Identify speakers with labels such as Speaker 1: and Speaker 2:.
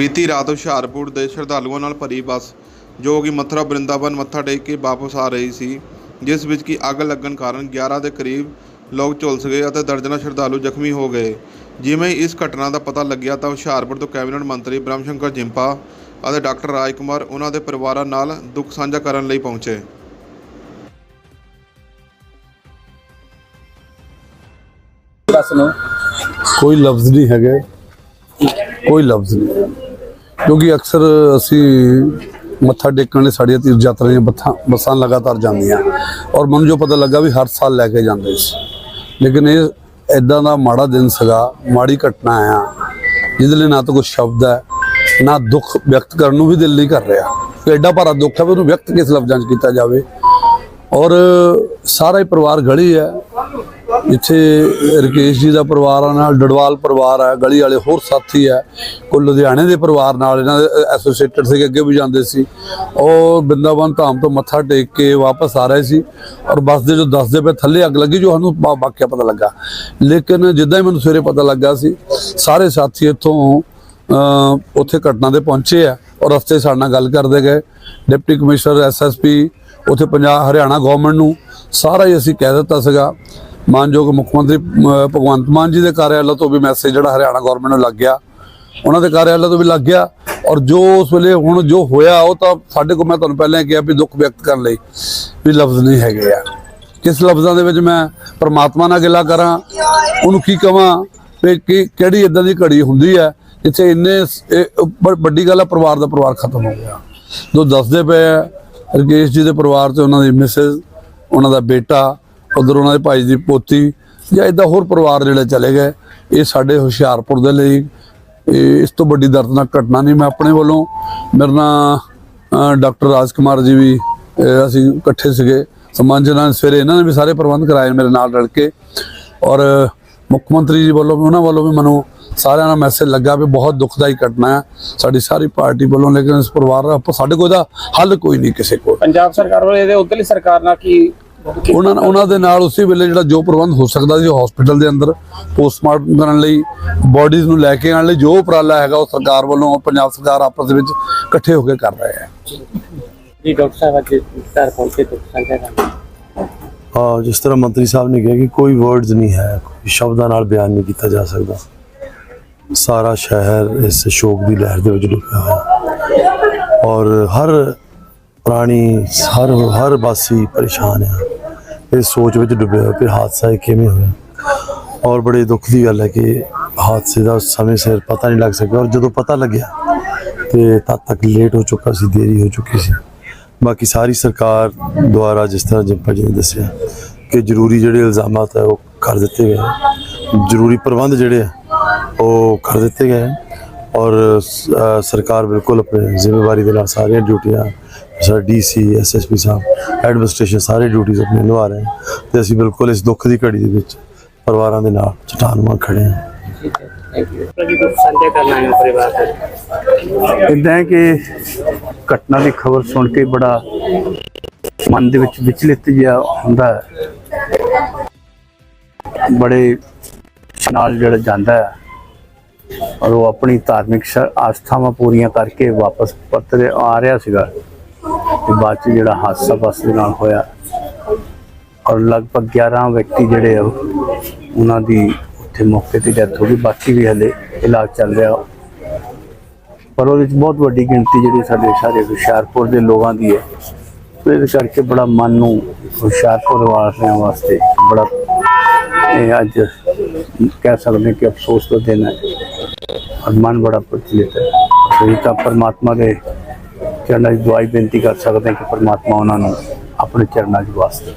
Speaker 1: ਬੀਤੀ ਰਾਤ ਹੁਸ਼ਿਆਰਪੁਰ ਦੇ ਸ਼ਰਧਾਲੂਆਂ ਨਾਲ ਭਰੀ ਬੱਸ, ਜੋ ਕਿ ਮਥੁਰਾ ਬ੍ਰਿੰਦਾਵਨ ਮੱਥਾ ਟੇਕ ਕੇ ਵਾਪਸ ਆ ਰਹੀ ਸੀ, ਜਿਸ ਵਿੱਚ ਕਿ ਅੱਗ ਲੱਗਣ ਕਾਰਨ 11 ਦੇ ਕਰੀਬ ਲੋਕ ਝੁਲਸ ਗਏ ਅਤੇ ਦਰਜਨਾਂ ਸ਼ਰਧਾਲੂ ਜ਼ਖਮੀ ਹੋ ਗਏ। ਜਿਵੇਂ ਇਸ ਘਟਨਾ ਦਾ ਪਤਾ ਲੱਗਿਆ ਤਾਂ ਹੁਸ਼ਿਆਰਪੁਰ ਤੋਂ ਕੈਬਨਿਟ ਮੰਤਰੀ ਬ੍ਰਹਮ ਸ਼ੰਕਰ ਜਿੰਪਾ ਅਤੇ ਡਾਕਟਰ ਰਾਜ ਕੁਮਾਰ ਉਹਨਾਂ ਦੇ ਪਰਿਵਾਰਾਂ ਨਾਲ ਦੁੱਖ ਸਾਂਝਾ ਕਰਨ ਲਈ ਪਹੁੰਚੇ।
Speaker 2: ਬੱਸ ਨੂੰ
Speaker 3: ਕੋਈ ਲਫ਼ਜ਼ ਨਹੀਂ ਹੈਗੇ। ਕੋਈ ਲਫ਼ਜ਼ ਨਹੀਂ। ਕਿਉਂਕਿ ਅਕਸਰ ਅਸੀਂ ਮੱਥਾ ਟੇਕਣ ਲਈ ਸਾਡੀਆਂ ਤੀਰਥ ਯਾਤਰਾਵਾਂ ਬੱਥਾਂ ਬੱਸਾਂ ਲਗਾਤਾਰ ਜਾਂਦੀਆਂ। ਔਰ ਮੈਨੂੰ ਜੋ ਪਤਾ ਲੱਗਾ ਵੀ ਹਰ ਸਾਲ ਲੈ ਕੇ ਜਾਂਦੇ ਸੀ। ਲੇਕਿਨ ਇਹ ਇਦਾਂ ਦਾ ਮਾੜਾ ਦਿਨ ਸੀਗਾ, ਮਾੜੀ ਘਟਨਾ ਆ, ਜਿਹਦੇ ਲਈ ਨਾ ਤਾਂ ਕੋਈ ਸ਼ਬਦ ਹੈ, ਨਾ ਦੁੱਖ ਵਿਅਕਤ ਕਰਨ ਨੂੰ ਵੀ ਦਿਲ ਨਹੀਂ ਕਰ ਰਿਹਾ। ਕਿ ਐਡਾ ਭਾਰਾ ਦੁੱਖ ਹੈ ਵੀ ਉਹਨੂੰ ਵਿਅਕਤ ਕਿਸ ਲਫ਼ਜ਼ਾਂ 'ਚ ਕੀਤਾ ਜਾਵੇ? ਔਰ ਸਾਰਾ ਹੀ ਪਰਿਵਾਰ ਗਲੀ ਹੈ। ਇੱਥੇ ਰਕੇਸ਼ ਜੀ ਦਾ ਪਰਿਵਾਰ ਆ, ਨਾਲ ਡੜਵਾਲ ਪਰਿਵਾਰ ਹੈ ਗਲੀ ਵਾਲੇ ਹੋਰ ਸਾਥੀ ਹੈ ਕੋਈ ਲੁਧਿਆਣੇ ਦੇ ਪਰਿਵਾਰ ਨਾਲ ਇਹਨਾਂ ਦੇ ਐਸੋਸੀਏਟਡ ਸੀਗੇ, ਅੱਗੇ ਵੀ ਜਾਂਦੇ ਸੀ। ਉਹ ਬਿੰਦਾਵਨ ਧਾਮ ਤੋਂ ਮੱਥਾ ਟੇਕ ਕੇ ਵਾਪਸ ਆ ਰਹੇ ਸੀ। ਔਰ ਬੱਸ ਦੇ ਜੋ ਦੱਸਦੇ ਪਏ, ਥੱਲੇ ਅੱਗ ਲੱਗੀ ਜੋ ਸਾਨੂੰ ਵਾ- ਵਾਕਿਆ ਪਤਾ ਲੱਗਾ। ਲੇਕਿਨ ਜਿੱਦਾਂ ਹੀ ਮੈਨੂੰ ਸਵੇਰੇ ਪਤਾ ਲੱਗਾ ਸੀ, ਸਾਰੇ ਸਾਥੀ ਇੱਥੋਂ ਉੱਥੇ ਘਟਨਾ ਦੇ ਪਹੁੰਚੇ ਆ। ਔਰ ਰਸਤੇ ਸਾਡੇ ਨਾਲ ਗੱਲ ਕਰਦੇ ਗਏ। ਡਿਪਟੀ ਕਮਿਸ਼ਨਰ ਐਸਐਸਪੀ ਉੱਥੇ ਪੰਜਾਬ, ਹਰਿਆਣਾ ਗਵਰਨਮੈਂਟ ਨੂੰ ਸਾਰਾ ਹੀ ਅਸੀਂ ਕਹਿ ਦਿੱਤਾ ਸੀਗਾ। ਮਾਨਯੋਗ ਮੁੱਖ ਮੰਤਰੀ ਭਗਵੰਤ ਮਾਨ ਜੀ ਦੇ ਕਾਰਿਆਲਾ ਤੋਂ ਵੀ ਮੈਸੇਜ ਜਿਹੜਾ ਹਰਿਆਣਾ ਗਵਰਨਮੈਂਟ ਨੂੰ ਲੱਗ ਗਿਆ। ਉਹਨਾਂ ਦੇ ਕਾਰਿਆਲਾ ਤੋਂ ਵੀ ਲੱਗ ਗਿਆ ਔਰ ਜੋ ਉਸ ਵੇਲੇ ਹੁਣ ਜੋ ਹੋਇਆ, ਉਹ ਤਾਂ ਸਾਡੇ ਕੋਲ ਮੈਂ ਤੁਹਾਨੂੰ ਪਹਿਲਾਂ ਕਿਹਾ ਵੀ ਦੁੱਖ ਵਿਅਕਤ ਕਰਨ ਲਈ ਵੀ ਲਫ਼ਜ਼ ਨਹੀਂ ਹੈਗੇ ਆ। ਕਿਸ ਲਫ਼ਜ਼ਾਂ ਦੇ ਵਿੱਚ ਮੈਂ ਪਰਮਾਤਮਾ ਨਾਲ ਗਿਲਾ ਕਰਾਂ, ਉਹਨੂੰ ਕੀ ਕਵਾਂ ਵੀ ਕਿਹੜੀ ਇਦਾਂ ਦੀ ਘੜੀ ਹੁੰਦੀ ਹੈ ਜਿੱਥੇ ਇੰਨੇ ਵੱਡੀ ਗੱਲ ਆ, ਪਰਿਵਾਰ ਦਾ ਪਰਿਵਾਰ ਖਤਮ ਹੋ ਗਿਆ। ਜੋ ਦੱਸਦੇ ਪਏ ਆ ਰਕੇਸ਼ ਜੀ ਦੇ ਪਰਿਵਾਰ ਤੇ ਉਹਨਾਂ ਦੀ ਮਿਸਿਸ, ਉਹਨਾਂ ਦਾ ਬੇਟਾ, ਉਧਰ ਉਹਨਾਂ ਦੇ ਭਾਈ ਦੀ ਪੋਤੀ ਜਾਂ ਇਦਾਂ ਹੋਰ ਪਰਿਵਾਰ ਜਿਹੜੇ ਚਲੇ ਗਏ, ਇਹ ਸਾਡੇ ਹੁਸ਼ਿਆਰਪੁਰ ਦੇ ਲਈ ਇਹ ਇਸ ਤੋਂ ਵੱਡੀ ਦਰਦਨਾਕ ਘਟਨਾ ਨਹੀਂ। ਮੈਂ ਆਪਣੇ ਵੱਲੋਂ ਮੇਰੇ ਨਾਲ ਡਾਕਟਰ ਰਾਜ ਕੁਮਾਰ ਜੀ ਵੀ ਅਸੀਂ ਇਕੱਠੇ ਸੀਗੇ। ਸਮਾਜ ਨਾਲ ਸਵੇਰੇ ਇਹਨਾਂ ਨੇ ਵੀ ਸਾਰੇ ਪ੍ਰਬੰਧ ਕਰਾਏ ਮੇਰੇ ਨਾਲ ਰਲ ਕੇ। ਔਰ ਮੁੱਖ ਮੰਤਰੀ ਜੀ ਵੱਲੋਂ ਵੀ ਉਹਨਾਂ ਵੱਲੋਂ ਵੀ ਮੈਨੂੰ ਸਾਰਿਆਂ ਦਾ ਮੈਸੇਜ ਲੱਗਾ ਵੀ ਬਹੁਤ ਦੁਖਦਾਈ ਘਟਨਾ ਹੈ। ਸਾਡੀ ਸਾਰੀ ਪਾਰਟੀ ਵੱਲੋਂ ਲੇਕਿਨ ਇਸ ਪਰਿਵਾਰ ਦਾ ਸਾਡੇ ਕੋਲ ਦਾ ਹੱਲ ਕੋਈ ਨਹੀਂ ਕਿਸੇ ਕੋਲ।
Speaker 2: ਪੰਜਾਬ ਸਰਕਾਰ ਵੱਲੋਂ ਇਹਦੇ ਉਧਰਲੀ ਸਰਕਾਰ ਨਾਲ ਕੀ
Speaker 3: ਉਹਨਾਂ ਉਹਨਾਂ ਦੇ ਨਾਲ ਉਸੇ ਵੇਲੇ ਜਿਹੜਾ ਜੋ ਪ੍ਰਬੰਧ ਹੋ ਸਕਦਾ ਸੀ ਹਸਪੀਟਲ ਦੇ ਅੰਦਰ ਪੋਸਟਮਾਰਟਮ ਕਰਨ ਲਈ ਬੋਡੀਜ਼ ਨੂੰ ਲੈ ਕੇ ਆਉਣ ਲਈ ਜੋ ਉਪਰਾਲਾ ਹੈਗਾ ਉਹ ਸਰਕਾਰ ਵੱਲੋਂ ਪੰਜਾਬ ਸਰਕਾਰ ਆਪਸ ਦੇ ਵਿੱਚ ਇਕੱਠੇ ਹੋ ਕੇ ਕਰ ਰਹੇ ਹੈ।
Speaker 2: ਜੀ ਡਾਕਟਰ ਸਾਹਿਬ ਅੱਜ ਘਰ ਪਹੁੰਚੇ ਦੁੱਖ ਸਾਂਝਾ ਕਰਨ
Speaker 4: ਜਿਸ ਤਰ੍ਹਾਂ ਮੰਤਰੀ ਸਾਹਿਬ ਨੇ ਕਿਹਾ ਕਿ ਕੋਈ ਵਰਡਸ ਨਹੀਂ ਹੈ, ਕੋਈ ਸ਼ਬਦਾਂ ਨਾਲ ਬਿਆਨ ਨਹੀਂ ਕੀਤਾ ਜਾ ਸਕਦਾ। ਸਾਰਾ ਸ਼ਹਿਰ ਇਸ ਸ਼ੋਕ ਦੀ ਲਹਿਰ ਦੇ ਵਿੱਚ ਡੁੱਬਿਆ ਹੋਇਆ। ਔਰ ਹਰ ਪ੍ਰਾਣੀ, ਹਰ ਹਰ ਵਾਸੀ ਪਰੇਸ਼ਾਨ ਹੈ ਇਸ ਸੋਚ ਵਿੱਚ ਡੁੱਬਿਆ ਹੋਇਆ ਕਿ ਹਾਦਸਾ ਇਹ ਕਿਵੇਂ ਹੋਇਆ। ਔਰ ਬੜੇ ਦੁੱਖ ਦੀ ਗੱਲ ਹੈ ਕਿ ਹਾਦਸੇ ਦਾ ਸਮੇਂ ਸਿਰ ਪਤਾ ਨਹੀਂ ਲੱਗ ਸਕਿਆ। ਔਰ ਜਦੋਂ ਪਤਾ ਲੱਗਿਆ ਤੇ ਤਦ ਤੱਕ ਲੇਟ ਹੋ ਚੁੱਕਾ ਸੀ, ਦੇਰੀ ਹੋ ਚੁੱਕੀ ਸੀ। ਬਾਕੀ ਸਾਰੀ ਸਰਕਾਰ ਦੁਆਰਾ ਜਿਸ ਤਰ੍ਹਾਂ ਜਿੰਪਾ ਜੀ ਨੇ ਦੱਸਿਆ ਕਿ ਜ਼ਰੂਰੀ ਜਿਹੜੇ ਇਲਜ਼ਾਮਾਤ ਹੈ ਉਹ ਕਰ ਦਿੱਤੇ ਗਏ ਜ਼ਰੂਰੀ ਪ੍ਰਬੰਧ ਜਿਹੜੇ ਹੈ ਉਹ ਕਰ ਦਿੱਤੇ ਗਏ ਹੈ ਔਰ ਸਰਕਾਰ ਬਿਲਕੁਲ ਆਪਣੇ ਜ਼ਿੰਮੇਵਾਰੀ ਦੇ ਨਾਲ ਸਾਰੀਆਂ ਡਿਊਟੀਆਂ, ਸਾਡਾ ਡੀਸੀ ਐਸਐਸਪੀ ਸਾਹਿਬ, ਐਡਮਿਨਿਸਟ੍ਰੇਸ਼ਨ ਸਾਰੇ ਡਿਊਟੀਆਂ ਆਪਣੇ ਨਿਭਾ ਰਹੇ ਹੈ ਤੇ ਅਸੀਂ ਬਿਲਕੁਲ ਇਸ ਦੁੱਖ ਦੀ ਘੜੀ ਦੇ ਵਿੱਚ ਪਰਿਵਾਰਾਂ ਦੇ ਨਾਲ ਚਟਾਨ ਵਾਂਗ ਖੜੇ ਹਾਂ
Speaker 2: ਜੀ ਦੁੱਖ ਸਾਂਝਾ ਕਰਨਾ ਹੈ ਪਰਿਵਾਰ ਦੇ
Speaker 5: ਇਦਾਂ ਕਿ ਘਟਨਾ ਦੀ ਖਬਰ ਸੁਣ ਕੇ ਬੜਾ ਮਨ ਦੇ ਵਿੱਚ ਵਿਚਲਿਤ ਜਿਹਾ ਹੁੰਦਾ ਬੜੇ ਨਾਲ ਜਿਹੜਾ ਜਾਂਦਾ ਹੈ ਔਰ ਉਹ ਆਪਣੀ ਧਾਰਮਿਕ ਆਸਥਾਵਾਂ ਪੂਰੀਆਂ ਕਰਕੇ ਵਾਪਸ ਪਰਤ ਆ ਰਿਹਾ ਸੀਗਾ ਤੇ ਬਾਅਦ ਚ ਜਿਹੜਾ ਹਾਦਸਾ ਬੱਸ ਦੇ ਨਾਲ ਹੋਇਆ ਔਰ ਲਗਭਗ 11 ਵਿਅਕਤੀ ਜਿਹੜੇ ਆ, ਉਹਨਾਂ ਦੀ ਉੱਥੇ ਮੌਕੇ ਤੇ ਡੈਥ ਹੋ ਗਈ, ਬਾਕੀ ਵੀ ਹਲੇ ਇਲਾਜ ਚੱਲ ਰਿਹਾ। ਪਰ ਉਹਦੇ ਵਿੱਚ ਬਹੁਤ ਵੱਡੀ ਗਿਣਤੀ ਜਿਹੜੀ ਸਾਡੇ ਸਾਰੇ ਹੁਸ਼ਿਆਰਪੁਰ ਦੇ ਲੋਕਾਂ ਦੀ ਹੈ। ਤੇ ਇਸ ਕਰਕੇ ਬੜਾ ਮਨ ਨੂੰ ਹੁਸ਼ਿਆਰਪੁਰ ਵਾਸੀਆਂ ਵਾਸਤੇ ਬੜਾ, ਇਹ ਅੱਜ ਕਹਿ ਸਕਦੇ ਕਿ ਅਫਸੋਸ ਦਾ ਦਿਨ ਹੈ। ਔਰ ਮਨ ਬੜਾ ਪ੍ਰਚਲਿਤ ਹੈ। ਅਸੀਂ ਤਾਂ ਪਰਮਾਤਮਾ ਦੇ ਚਰਨਾਂ 'ਚ ਦੁਆਈ ਬੇਨਤੀ ਕਰ ਸਕਦੇ ਹਾਂ ਕਿ ਪਰਮਾਤਮਾ ਉਹਨਾਂ ਨੂੰ ਆਪਣੇ ਚਰਨਾਂ 'ਚ ਵਾਸਤੇ